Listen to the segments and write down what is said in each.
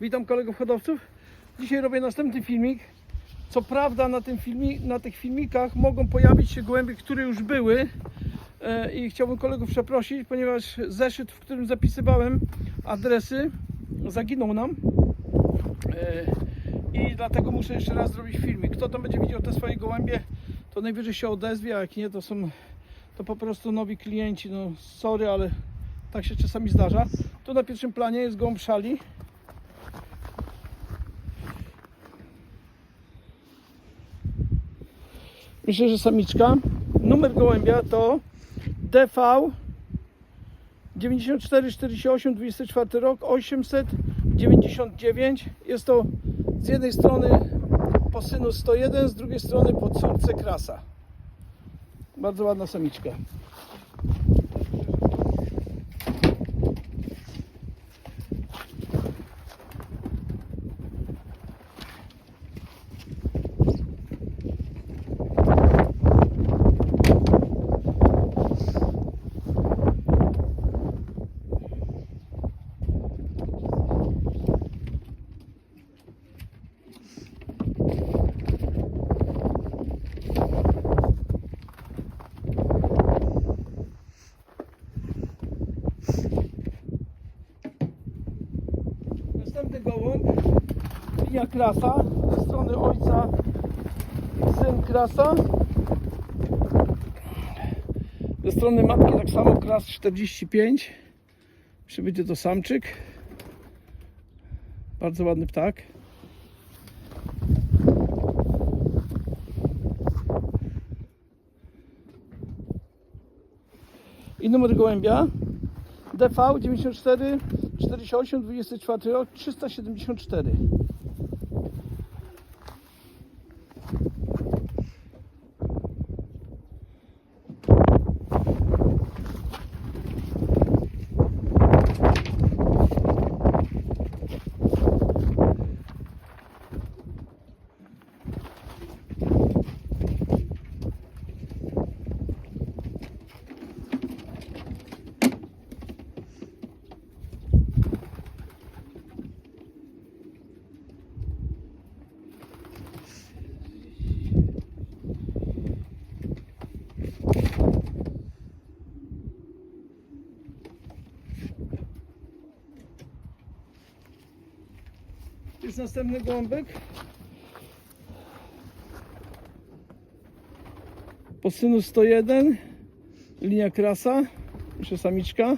Witam kolegów hodowców. Dzisiaj robię następny filmik. Co prawda na, tym filmi, na tych filmikach mogą pojawić się gołębie, które już były e, i chciałbym kolegów przeprosić, ponieważ zeszyt, w którym zapisywałem adresy zaginął nam e, i dlatego muszę jeszcze raz zrobić filmik. Kto tam będzie widział te swoje gołębie, to najwyżej się odezwie, a jak nie, to są to po prostu nowi klienci. No sorry, ale tak się czasami zdarza. Tu na pierwszym planie jest gołąb szali. Myślę, że samiczka. Numer gołębia to DV 9448 24 rok 899. Jest to z jednej strony po synu 101, z drugiej strony po córce krasa. Bardzo ładna samiczka. Następny gołąb, linia krasa, ze strony ojca syn krasa. Ze strony matki tak samo kras 45. Przybycie to samczyk. Bardzo ładny ptak. I numer gołębia DV 94 48 24 rok 374. następny gołąbek. Po synu 101. Linia krasa. Jeszcze samiczka.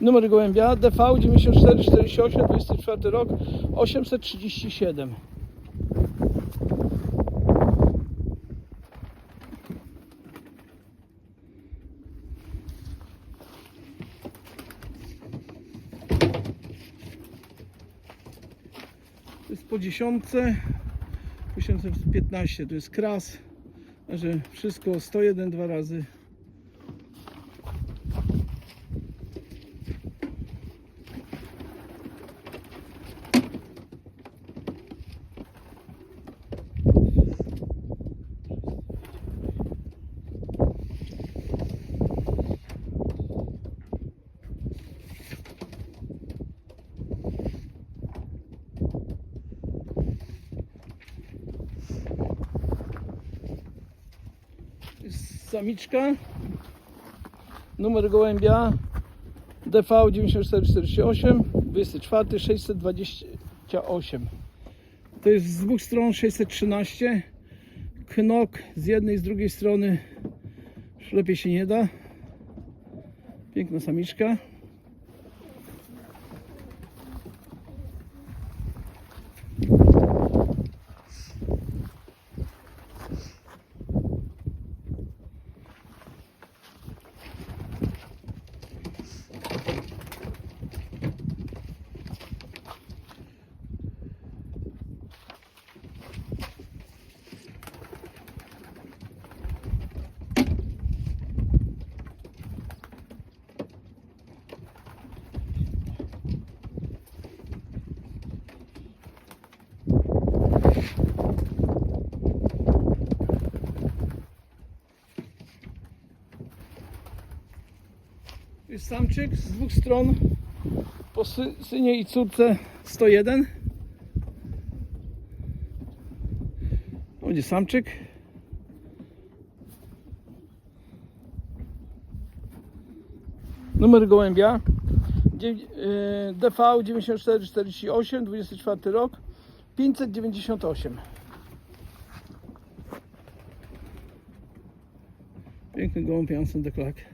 Numer gołębia DV 9448 24 rok 837. po dziesiątce. 1015 to jest kras. Także wszystko 101 dwa razy. jest samiczka. Numer gołębia DV 9448 24 628. To jest z dwóch stron 613. Knok z jednej i z drugiej strony już lepiej się nie da. Piękna samiczka. Samczyk z dwóch stron Po sy- synie i córce 101. Będzie samczyk. Numer gołębia DV 9448 24 rok 598 Piękny gołąb Jansen de Klerk.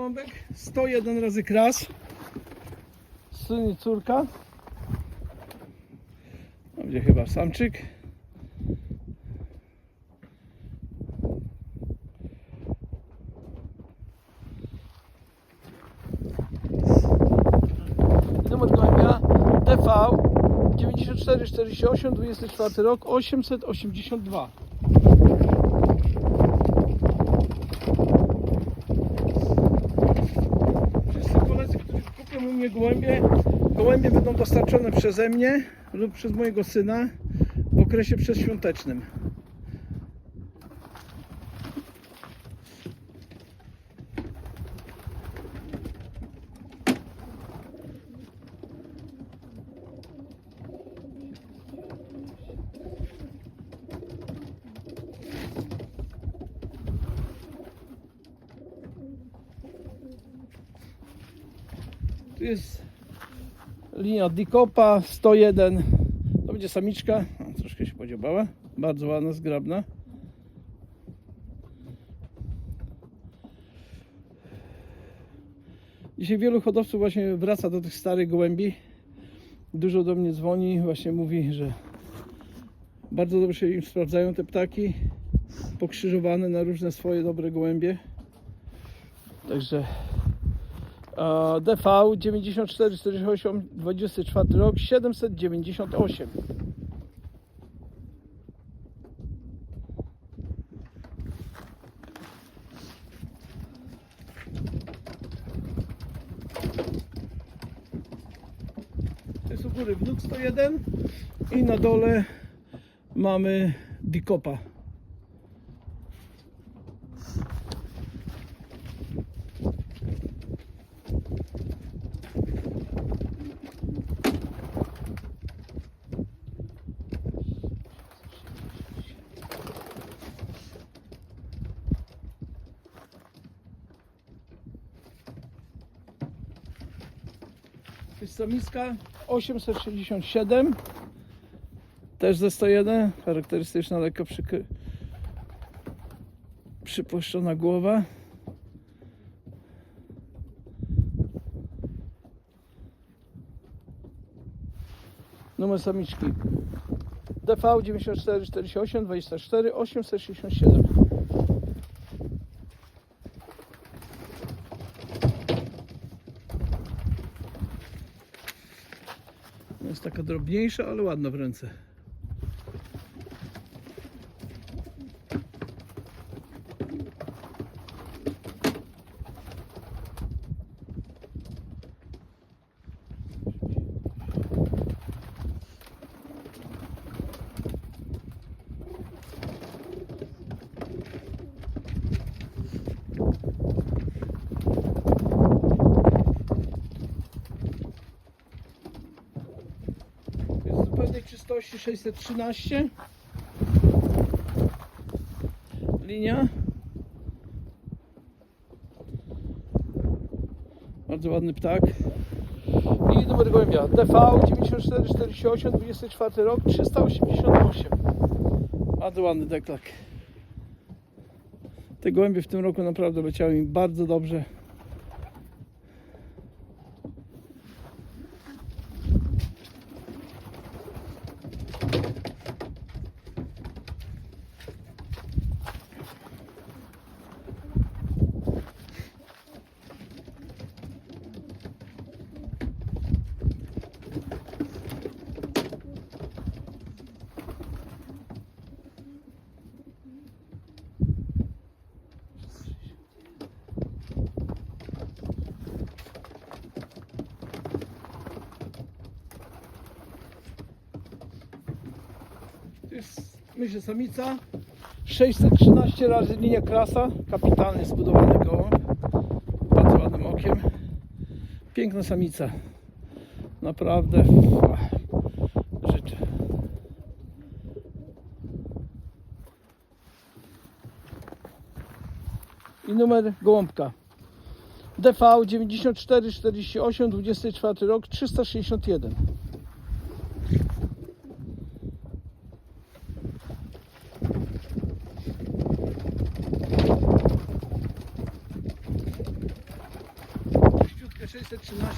Gołąbek 101 razy kras. Syn i córka? To Będzie chyba samczyk? Numer gołębia TV 9448 24 rok 882 mnie gołębie, gołębie będą dostarczone przeze mnie lub przez mojego syna w okresie przedświątecznym. Jest linia Dikopa 101. To będzie samiczka. Troszkę się podziobała. Bardzo ładna, zgrabna. Dzisiaj wielu hodowców właśnie wraca do tych starych gołębi. Dużo do mnie dzwoni, właśnie mówi, że bardzo dobrze się im sprawdzają te ptaki. Pokrzyżowane na różne swoje dobre gołębie. Także DV 9448 24 rok 798 To jest u góry wnuk 101 i na dole mamy Dikopa Samiska 867 też ze 101 charakterystyczna lekko przykry... przypuszczona głowa. Numer samiczki DV 9448 24 867 Jest taka drobniejsza, ale ładna w ręce. Jest czystości 613 linia. Bardzo ładny ptak. I numer gołębia. DV 9448 24 rok 388 bardzo ładny deklak. Te gołębie w tym roku naprawdę leciały mi bardzo dobrze myślę samica. 613 razy linia krasa. Kapitalnie zbudowany gołąb. Bardzo ładnym okiem. Piękna samica. Naprawdę życzę. I numer gołąbka. DV 9448 24 rok 361.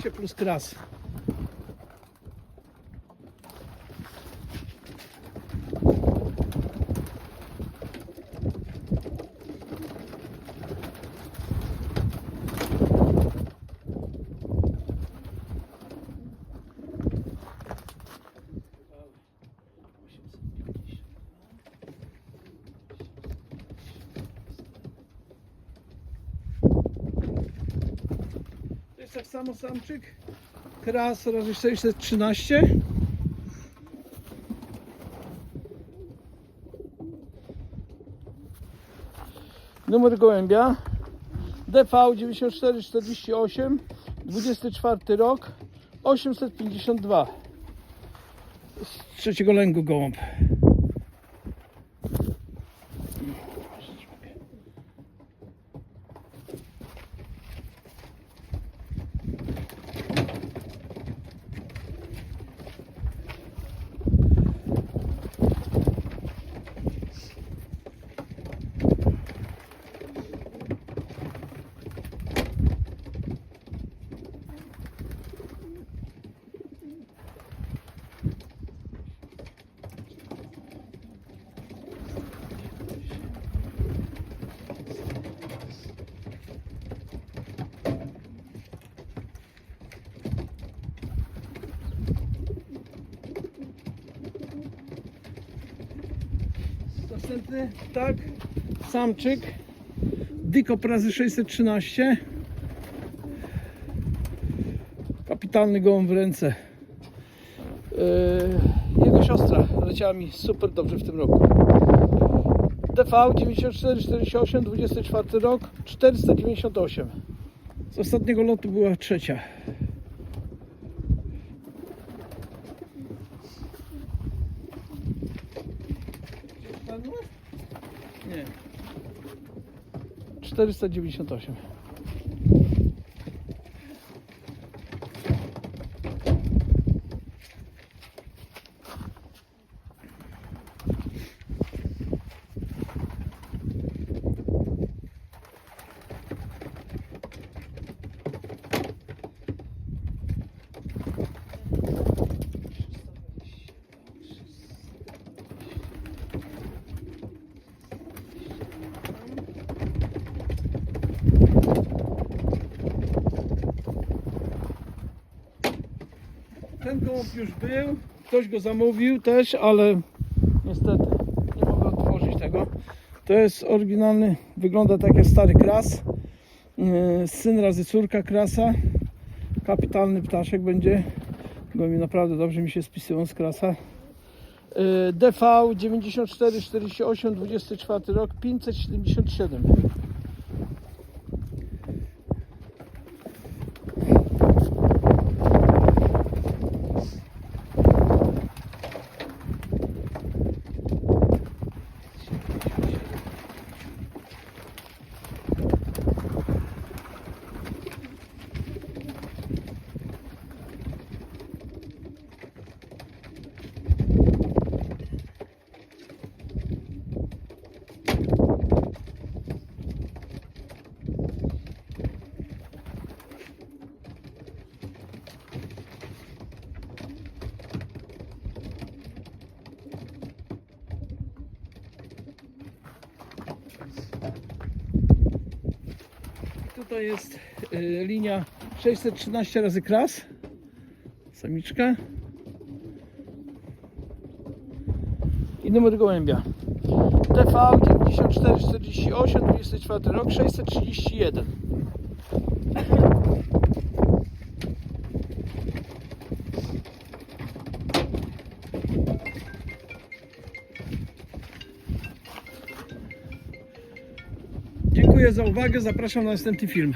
613 plus kras. Tak samo samczyk. Kras razy 613. Numer gołębia. DV 9448 24 rok 852 z trzeciego lęgu gołąb. Następny, tak, samczyk, Dykop razy 613. Kapitalny gołąb w ręce. Yy, Jego siostra leciała mi super dobrze w tym roku. DV 9448, 24 rok, 498. Z ostatniego lotu była trzecia. Nie. 498. Ten gołąb już był, ktoś go zamówił też, ale niestety nie mogę otworzyć tego. To jest oryginalny, wygląda tak jak stary kras. Yy, Syn razy córka krasa. Kapitalny ptaszek będzie. Gołębie naprawdę dobrze mi się spisują z krasa. DV 9448 24 rok 577. jest y, linia 613 razy kras. Samiczka. I numer gołębia. TV 9448 24 rok 631. za uwagę, zapraszam na następny film.